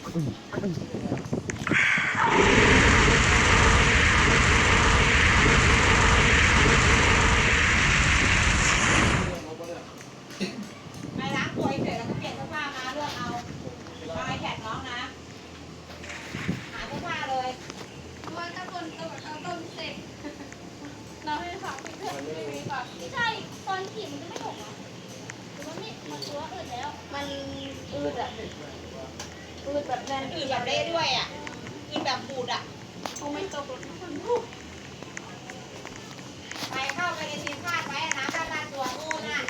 ไปล้างตัวเฉยๆแล้วก็เปลี่ยนเสื้อผ้ามาเลือกเอาเอาไอแพดน้องนะ หาเสื้อผ้าเลย ว่าถ้าคนต้นเอาต้นเสร็จเราให้ฟังไปเถอะไม่ก่อนไม่ใช่ตอนขี่มันจะไม่หกเหรอหรือว่าไม่มันตัวอื่นแล้ว มันอืดอะ อืดแบบแน่นอืดแบบเละด้วยอะอืดแบบบูดอะคงไม่ตกหรอกทุกคน ไปเข้าไปในทีมพาดไว้อะน้ำด้านล่างตัวนู่นน่ะ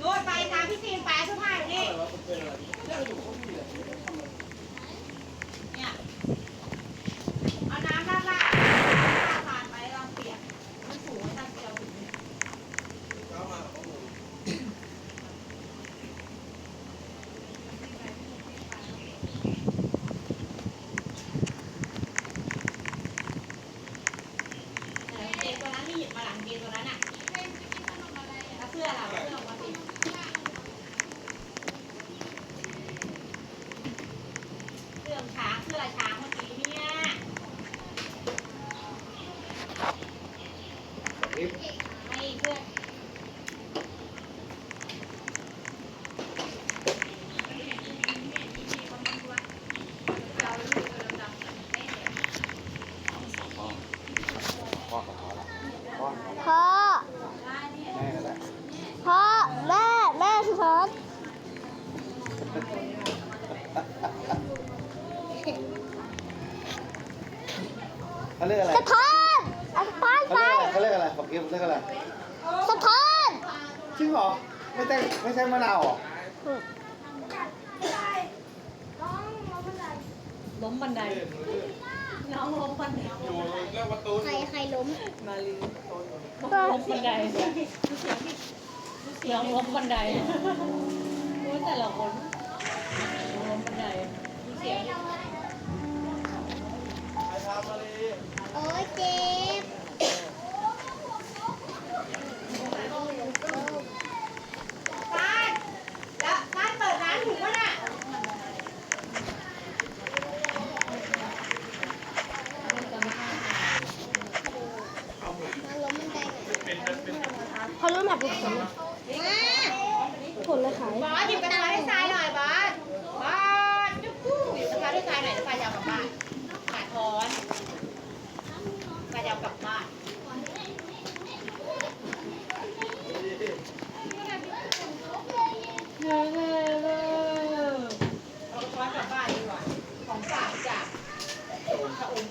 นู่นไปตามพี่ทีมไปเสื้อผ้าอยู่นี่เนี่ยเอาน้ำด้านล่างผ่านไปลองเปียกมันสูงไว้ตั้งเดียวถึง เกงตัวนั้นที่หยิบมาหลังเกงตัวนั้นอะแล้วเสื้อเราเสื้อออกมาสิ เสื้อช้างเพื่อช้างเมื่อกี้เนี่ยไม่เสื้อเราลูกดำๆกันแน่ พ่อกับพ่อละพ่อ พ่อ แม่ก็ได้ พ่อ แม่ แม่สุทัศน์ เขาเรียกอะไรสะท้อนสะท้อนเขาไฟเรียกอะไรเขาเรียกอะไรบอกเกมเรียกอะไรสะท้อนจริงเหรอไม่ใช่ไม่ใช่มะนาวเหรอล้มบันไดน้องล้มบันไดใครใครล้มมาลีก็ล้มบันไดเสียงล้มบันไดโอ้ยแต่ละคนล้มบันไดเสียง โอ้ยเจ็บ บ้านแล้วบ้านเปิดร้านถูกป่ะน่ะ มาล้มบันไดเขา ล้มแบบผลผลเลยขายบอสหยิบกระทะให้ทรายหน่อยบอสบอสจุ๊บปุ๊บหยิบกระทะให้ทรายหน่อยจะพายาวกลับบ้านขาดทอนพายาวกลับบ้านเอากระท้อนกลับบ้านดีกว่าของฝากจากชะอม